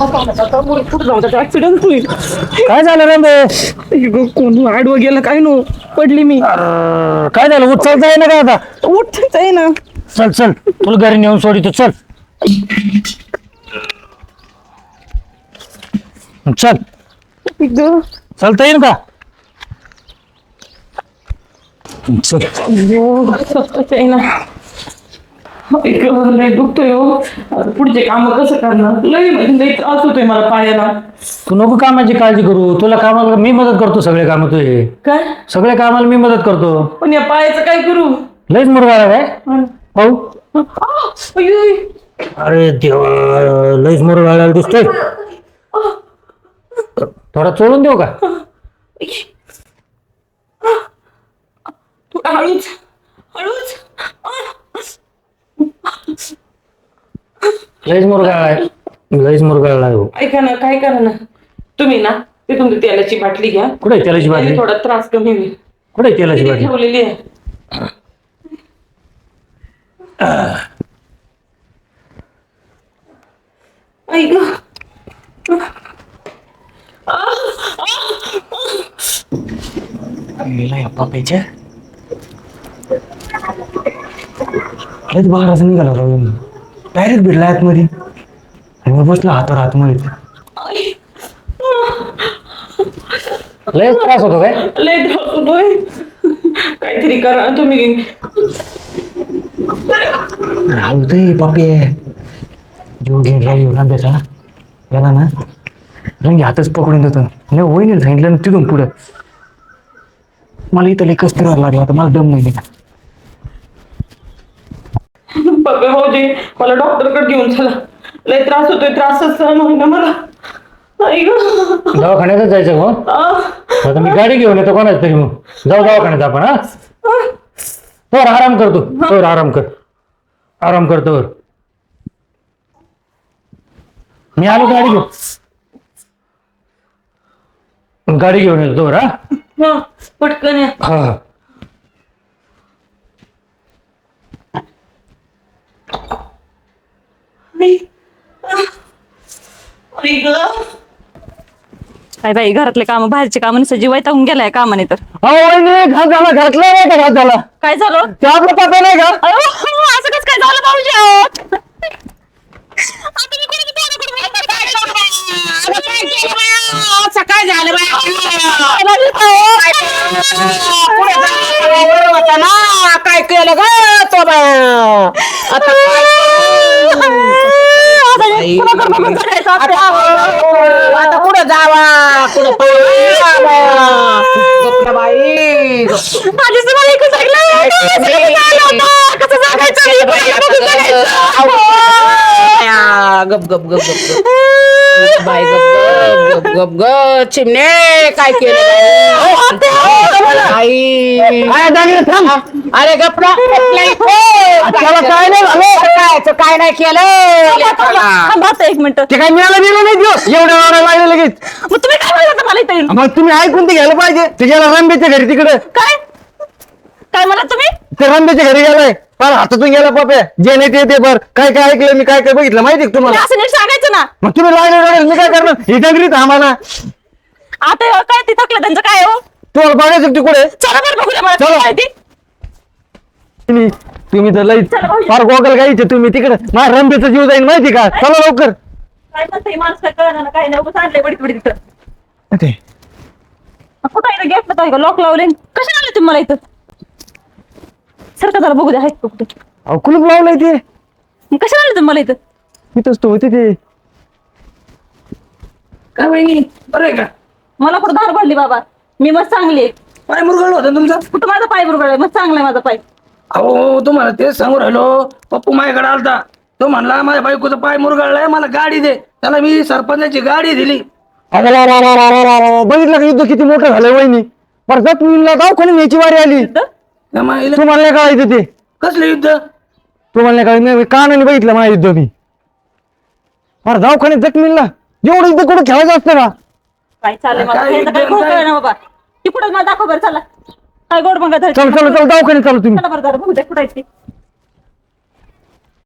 Accident होईल काय झालं रे कोण आडवं गेलं काय नो? पडली मी. काय झालं? उचलता आहे ना काय आता? उठच आहे ना चल चल. तुला घरी नेऊन सोडितो. चल. चल. अगं, चालता येईल का? चल आहे ना अगं, लय दुखतोय हो. आता पुढचे काम कसं करणार? लय म्हणजे लय त्रास होतोय मला पायाला. तू नको कामाची काळजी करू. तुला कामाला मी मदत करतो सगळे काम तुझे. काय? सगळे कामाला मी मदत करतो. पण या पायाचं काय करू? लयच मुरगा काय पाहू. आ, अरे देवा लयच मुरगा दिसतोय. थोडा चोळून देऊ का थोडं हळूच हळूच आ. लयच मुरगा आहे. लयच मुरगा आहे ऐका ना काय करा ना? तुम्ही ना ते तुमची तेलाची बाटली घ्या. कुठे आहे तेलाची बाटली? थोडा त्रास कमी होईल. कुठे आहे तेलाची बाटली? ठेवलेली आहे. ऐक पापायच्या. लयच बाहेर निघाला राव डायरेक्ट भिडला आतमध्ये. आणि मग बसला हातावर आतमध्ये. लयच त्रास होतो काय? लय होतोय. काहीतरी करा तुम्ही. राहतोय पापे जीव घेऊन राहील रांब्याचा याला ना रंगी हातच पकडून देतो. नाही वहिनी सांगितलं ना तिथून पुढं. मला इथं लई कस करायला लागला आता मला दम नाही निघा बघा भाऊजी मला डॉक्टरकडे घेऊन चला. लय त्रास होतोय त्रासच सहन होईना मला. दवाखान्यातच जायचं मग आता मी गाडी घेऊन येतो कोणाच तरी मग. जाऊ दवाखान्यात आपण हा? तर आराम करतो तर आराम कर. आराम करतो मी आलो गाडी घेऊन. गाडी घेऊन येतो वर हा पटकन या. हा हा. काय बाई घरातले काम बाहेरचे काम जीव वैतागून गेलाय कामाने तर अहो वहिनी घात झाला घातला नाही का घात झाला काय झालं ते आपलं पत्ता नाही का असं कसं काय झालं भाऊजी अहो? आता मी काय करू बाई? आता काय केलं बाई? असं काय झालं बाई? काय केलं ग तो बाया आता आता हे कोणाकडे बघून करायचं आता? आता कुठं जावा कुठं पळावा? गप्प बाई आधीच मला एकच ऐकलं. कसं झालं होतं? कसं जगायचं? मी कोणाला बघून जगायचं? या, गप गप गप गप गप. बाई गप गप गप गप चिमणे काय केलं बाई? बाई काय दागिने थांब त्याला काय नाही झालं काय काय नाही केलं? थांबा आता एक मिनिट. ते काय मिळालं दिलं नाही दिवस? एवढ्या वेळा लागले लगेच. मग तुम्ही काय म्हणत होता मला इथे? मग तुम्ही ऐकून ते घ्यायला पाहिजे. ते गेला रंबेच्या घरी तिकडे. काय? काय म्हणा तुम्ही? ते रंबेच्या घरी गेलाय. फार हातातून गेला पाप्या जे नाही ते ते बर काय काय ऐकलं मी काय काय बघितलं माहिती का तुम्ही तुम्हाला असं नीट सांगायचं ना. मग तुम्ही लागले लागेल मी काय करणार? ही डंगरीत आम्हाला आता काय ते थकलं त्यांचं काय हो? तुम्हाला बघायचं तिकडे? चला बरं बघूया मला चला. काय माहिती. तुम्ही तुम्ही तर लई फार गोगल गाईचे तुम्ही तिकडे. माझ्या रंबेचा जीव जाईल माहिती का? चला लवकर. काय म्हणते माणूस काय कळणार ना काय नाही? उगाच आणलंय बडीत बडीत तिथं ते. कुठं इथं गेट ना लॉक लावले कशा आले तुम्ही मला इथं? सारखं जरा बघू द्या आहेत का कुठे? अहो कुलूप लावलंय ते. कशा आले तुम्ही मला इथं? इथंच तो होते ते. काय वहिनी? बरं आहे का? मला कुठं धार पडली बाबा? मी मस्त चांगली आहे. पाय मुरगळ होता तुमचा? कुठं माझा पाय बरोबर आहे मस्त चांगला आहे माझा पाय. अहो तुम्हाला तेच सांगू राहिलो. पप्पू माझ्याकडे आलता. तो म्हणला माझ्या बायकोचा पाय मुरगळलाय मला गाडी दे. त्याला मी सरपंचाची गाडी दिली. अरे रा रा रा रा रा रा रा. बघितलं का युद्ध किती मोठं झालंय वहिनी? पर जात मुलीला दवाखान्यात न्यायची वारी आली. त्यामुळे इला- तुम्हाला नाही कळायचं ते. कसलं युद्ध? तुम्हाला नाही कळायचं. नाही कानाने बघितलं माझं युद्ध मी. अरे दवाखान्यात जखमीला एवढं युद्ध कुठं खेळायचं असतं का काय चाललंय मला काय हे तर काय ना बाबा. मला दाखव बरं चला. काय गोड बघा चल चल चल दवाखान्यात चालू तुम्ही. चला बरं जरा बघू द्या कुठं आहे ती.